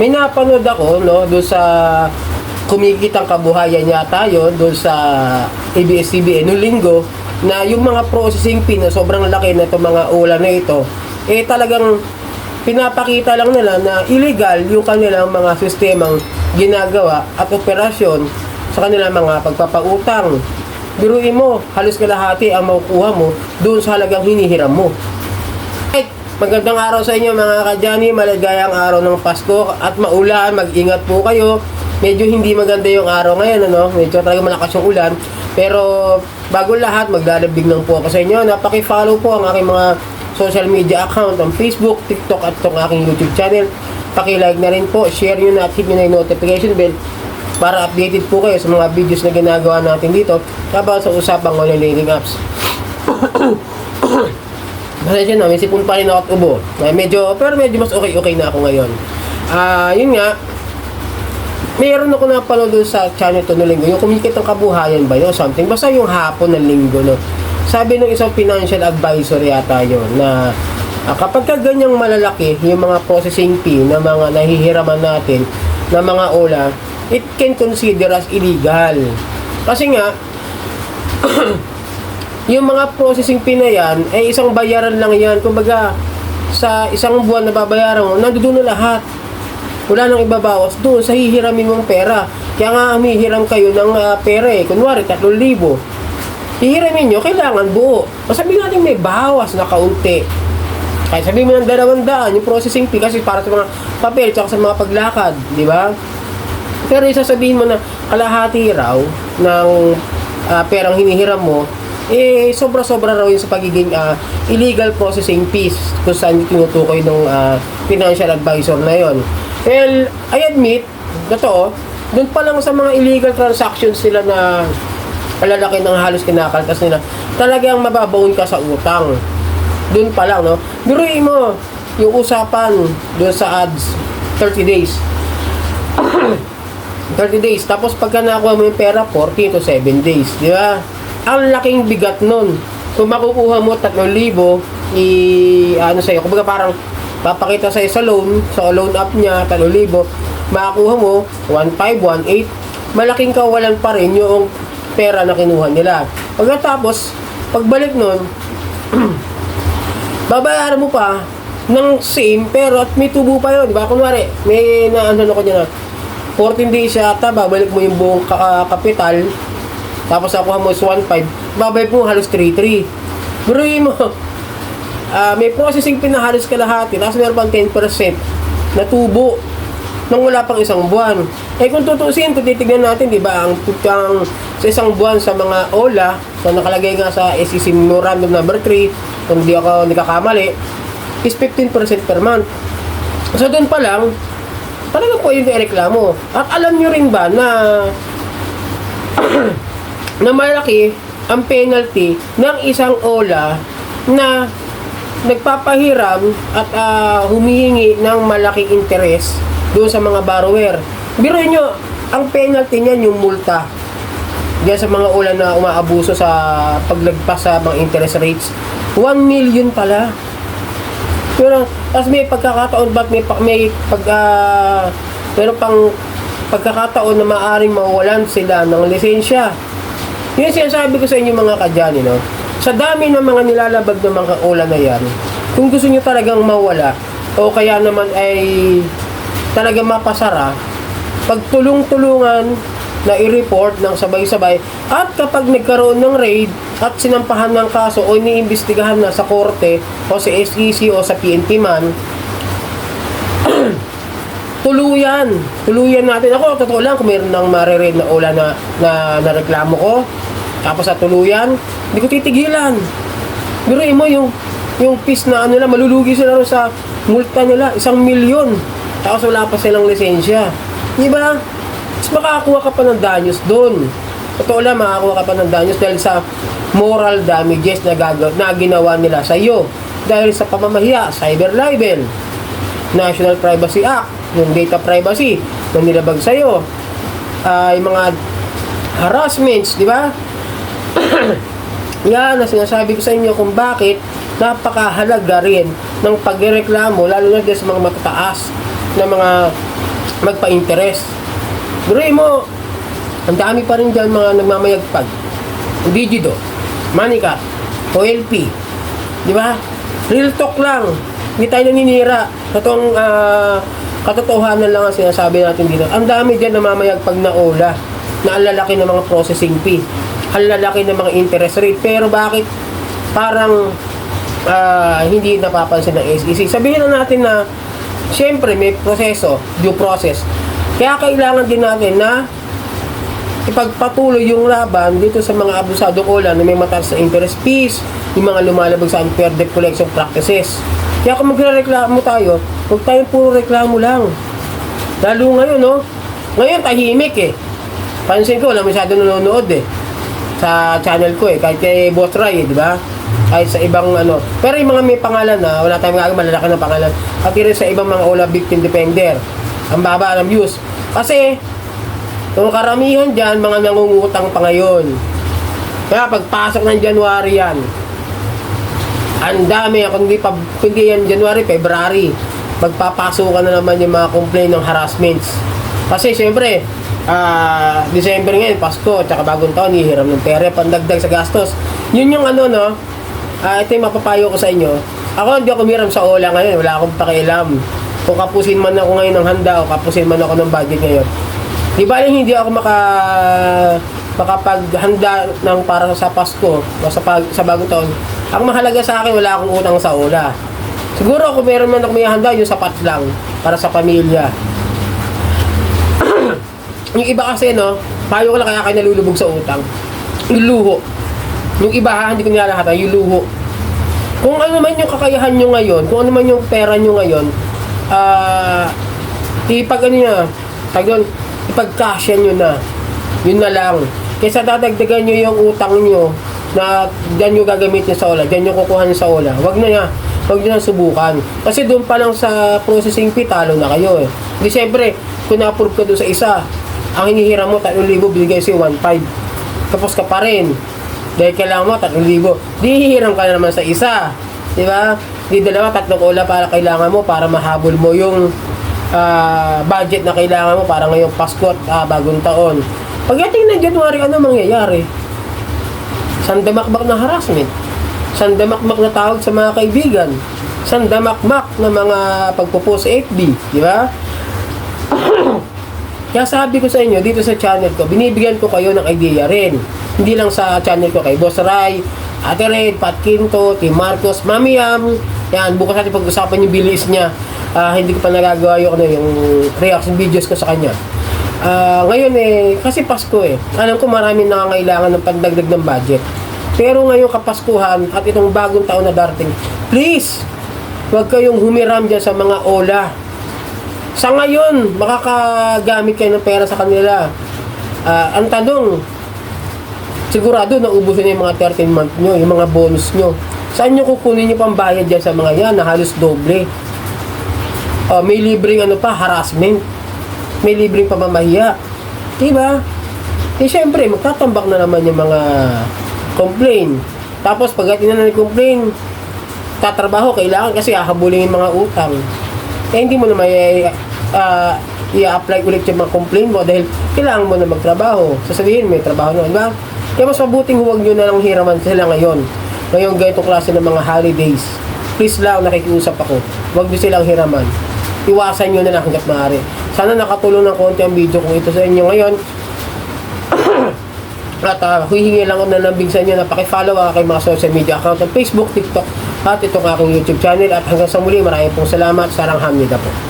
may napanood ako, no, doon sa kumikitang kabuhayan yata yun, doon sa ABS-CBN noong linggo, na yung mga processing fee na sobrang laki na itong mga ulan na ito, eh talagang pinapakita lang nila na illegal yung kanilang mga sistemang ginagawa at operasyon sa kanilang mga pagpapautang. Biruin mo, halos kalahati ang makukuha mo doon sa halagang hinihiram mo. Magandang araw sa inyo mga kadyani, maligayang araw ng Pasko at maulan, mag-ingat po kayo. Medyo hindi maganda yung araw ngayon, ano? Medyo talaga malakas yung ulan. Pero bago lahat, maglalabig lang po ako sa inyo. Napaki-follow po ang aking mga social media account, ang Facebook, TikTok at itong aking YouTube channel. Paki-like na rin po, share nyo na at hit nyo na yung notification bell para updated po kayo sa mga videos na ginagawa natin dito habang sa usapang online dating apps. Pasensya na, may sipon pa rin ako at ubo. Eh, medyo, pero medyo mas okay-okay na ako ngayon. Ah, yun nga, mayroon ako napanood sa channel to no linggo, yung kumikit ng kabuhayan ba yun, something. Basta yung hapon ng linggo, no. Sabi ng isang financial advisor yata yun, na ah, kapag ka ganyang malalaki, yung mga processing fee na mga nahihiraman natin, na mga ola, it can consider as illegal. Kasi nga, yung mga processing fee na yan, ay isang bayaran lang yan. Kumbaga, sa isang buwan na babayaran mo, nandoon na lahat. Wala nang ibabawas doon sa hihiramin mong pera. Kaya nga humihiram kayo ng ah, pera eh. Kunwari, 3,000. Hihiramin nyo, kailangan buo. O sabihin natin may bawas na kaunti. Kahit sabihin mo ng dalawang yung processing fee kasi para sa mga papel at sa mga paglakad, di ba? Pero isasabihin mo na kalahati raw ng ah, perang hinihiram mo, eh sobra-sobra raw yun sa pagiging ah, illegal processing fees kung saan tinutukoy ng ah, financial advisor na yon. Well, I admit, totoo, doon pa lang sa mga illegal transactions nila na kalalaki ng halos kinakaltas nila, talagang mababawon ka sa utang. Doon pa lang, no? Biruin mo, yung usapan doon sa ads, 30 days. 30 days. Tapos pagka nakuha mo yung pera, 40 to 7 days. Di ba? Ang laking bigat nun. Kung makukuha mo 3,000, i ano sa'yo, kumbaga parang papakita sa'yo sa loan, sa loan app niya, 3,000, makakuha mo 1,500, 1,800, malaking kawalan pa rin yung pera na kinuha nila. Pagkatapos, pagbalik nun, babayaran mo pa ng same pero at may tubo pa yun, di ba? Kunwari, may na ano ko niya na 14 days yata, babalik mo yung buong ka- ah, kapital tapos nakuha mo is 1.5 babalik mo halos 3.3 Buruin mo ah, may processing fee na halos kalahati tapos meron pang 10% na tubo nang wala pang isang buwan. Eh kung tutusin, kung titignan natin, di ba, ang, ang sa isang buwan sa mga OLA, na nakalagay nga sa SEC Memorandum number 3, kung di ako nagkakamali, is 15% per month. So doon pa lang, talagang pwede yung reklamo. At alam nyo rin ba na na malaki ang penalty ng isang OLA na nagpapahiram at ah, humihingi ng malaking interes doon sa mga borrower. Biro nyo, ang penalty niyan yung multa. Diyan sa mga ulan na umaabuso sa paglagpas sa mga interest rates. 1 million pala. Pero, tapos may pagkakataon ba't may, may pag, ah, pero pang pagkakataon na maaring mawalan sila ng lisensya. Yun sinasabi ko sa inyo mga kadyani, no? Sa dami ng mga nilalabag ng mga ulan na yan, kung gusto nyo talagang mawala, o kaya naman ay talagang mapasara, pagtulong-tulungan na i-report ng sabay-sabay at kapag nagkaroon ng raid at sinampahan ng kaso o iniimbestigahan na sa korte o sa SEC o sa PNP man, tuluyan. Tuluyan natin. Ako, totoo lang, kung mayroon ng mariread na ula na, na, na reklamo ko, tapos sa tuluyan, hindi ko titigilan. Biruin mo yung yung fees na ano nila, malulugi sila sa multa nila, isang milyon. Tapos wala pa silang lisensya. Di ba? Mas makakakuha ka pa ng danyos doon. Totoo lang, makakakuha ka pa ng danyos dahil sa moral damages na, gagaw, na ginawa nila sa iyo. Dahil sa pamamahiya, cyber libel, National Privacy Act, yung data privacy na nilabag sa iyo. yung mga harassments, di ba? Yan na sinasabi ko sa inyo kung bakit napakahalaga rin ng pagreklamo lalo na sa mga matataas na mga magpa-interest. Duray mo, ang dami pa rin dyan mga nagmamayagpag. Digido, Manica, OLP, di ba? Real talk lang. Hindi tayo naninira. Katong ah, katotohanan lang ang sinasabi natin dito. Ang dami dyan namamayagpag na ola na ang lalaki ng mga processing fee. Ang lalaki ng mga interest rate. Pero bakit parang ah, hindi napapansin ng SEC? Sabihin na natin na Siyempre, may proseso, due process. Kaya kailangan din natin na ipagpatuloy yung laban dito sa mga abusadong ulan na may mataas na interest fees, yung mga lumalabag sa unfair debt collection practices. Kaya kung magreklamo tayo, huwag tayong puro reklamo lang. Lalo ngayon, no? Ngayon, tahimik eh. Pansin ko, wala masyado nanonood eh. Sa channel ko eh. Kahit kay Boss Ray, eh, di ba? Kahit sa ibang ano. Pero yung mga may pangalan na, wala tayong magagawa, malalaki ng pangalan. At rin sa ibang mga Ola Victim Defender. Ang baba ng views. Kasi, yung karamihan dyan, mga nangungutang pa ngayon. Kaya pagpasok ng January yan, ang dami, kung hindi, pa, kundi yan January, February, magpapasukan na naman yung mga complaint ng harassments. Kasi syempre, ah December ngayon, Pasko, tsaka bagong taon, hihiram ng pera, pandagdag sa gastos. Yun yung ano, no, ah ito yung mapapayo ko sa inyo. Ako, hindi ako miram sa ola ngayon, wala akong pakialam. Kung kapusin man ako ngayon ng handa o kapusin man ako ng budget ngayon. Di ba hindi ako maka makapaghanda ng para sa Pasko o sa, pag, sa bagong taon. Ang mahalaga sa akin, wala akong utang sa ola. Siguro kung meron man ako may handa, yung sapat lang para sa pamilya. Yung iba kasi, no, payo ko lang kaya kayo nalulubog sa utang. Yung luho. Yung iba, ha, hindi ko nilalahatan, yung luho. Kung ano man yung kakayahan nyo ngayon, kung ano man yung pera nyo ngayon, ah, ipag ano niya, tag doon, ipagkasya nyo na. Yun na lang. Kaysa dadagdagan nyo yung utang nyo na dyan nyo gagamitin sa ola, dyan nyo kukuha nyo sa ola. Wag na niya. Wag nyo na subukan. Kasi doon pa lang sa processing fee, talo na kayo eh. Di siyempre, kung na-approve ka doon sa isa, ang hinihiram mo, 3,000, binigay sa'yo 1,500. Tapos ka pa rin. Dahil kailangan mo, 3,000. Di hihiram ka na naman sa isa. Di ba? Di dalawa, tatlong ola para kailangan mo para mahabol mo yung ah, budget na kailangan mo para ngayong Pasko at ah, bagong taon. Pagdating ng January, ano mangyayari? Sandamakmak na harassment. Sandamakmak na tawag sa mga kaibigan. Sandamakmak na mga pagpo-post FB. Di ba? Kaya sabi ko sa inyo, dito sa channel ko, binibigyan ko kayo ng idea rin. Hindi lang sa channel ko kay Boss Ray, Ate Red, Pat Quinto, Team Marcos, Mami Yam. Yan, bukas natin pag-usapan yung bilis niya. Ah, hindi ko pa nagagawa yung, ano, yung reaction videos ko sa kanya. Ah, ngayon eh, kasi Pasko eh. Alam ko maraming nangangailangan ng pagdagdag ng budget. Pero ngayong kapaskuhan at itong bagong taon na darating, please, huwag kayong humiram dyan sa mga ola. Sa ngayon, makakagamit kayo ng pera sa kanila. Ah, ang tanong, sigurado naubos na yung mga 13 month nyo, yung mga bonus nyo. Saan nyo kukunin yung pambayad dyan sa mga yan na halos doble? Ah, may libreng ano pa, harassment. May libreng pamamahiya. Diba? Eh, syempre, magtatambak na naman yung mga complain. Tapos, pag na ng complain, tatrabaho, kailangan kasi hahabulin yung mga utang. Eh, hindi mo na may uh, i-apply ulit yung mga complaint mo dahil kailangan mo na magtrabaho. Sasabihin, may trabaho na, di ba? Kaya mas mabuting huwag nyo na lang hiraman sila ngayon. Ngayong ganitong klase ng mga holidays. Please lang, nakikiusap ako. Huwag nyo silang hiraman. Iwasan nyo na lang hanggat maaari. Sana nakatulong ng konti ang video kung ito sa inyo ngayon. At uh, huhingi lang ako na nambing sa inyo na pakifollow ang aking mga social media account ng Facebook, TikTok at itong aking YouTube channel. At hanggang sa muli, maraming pong salamat. Sarang hamnida po.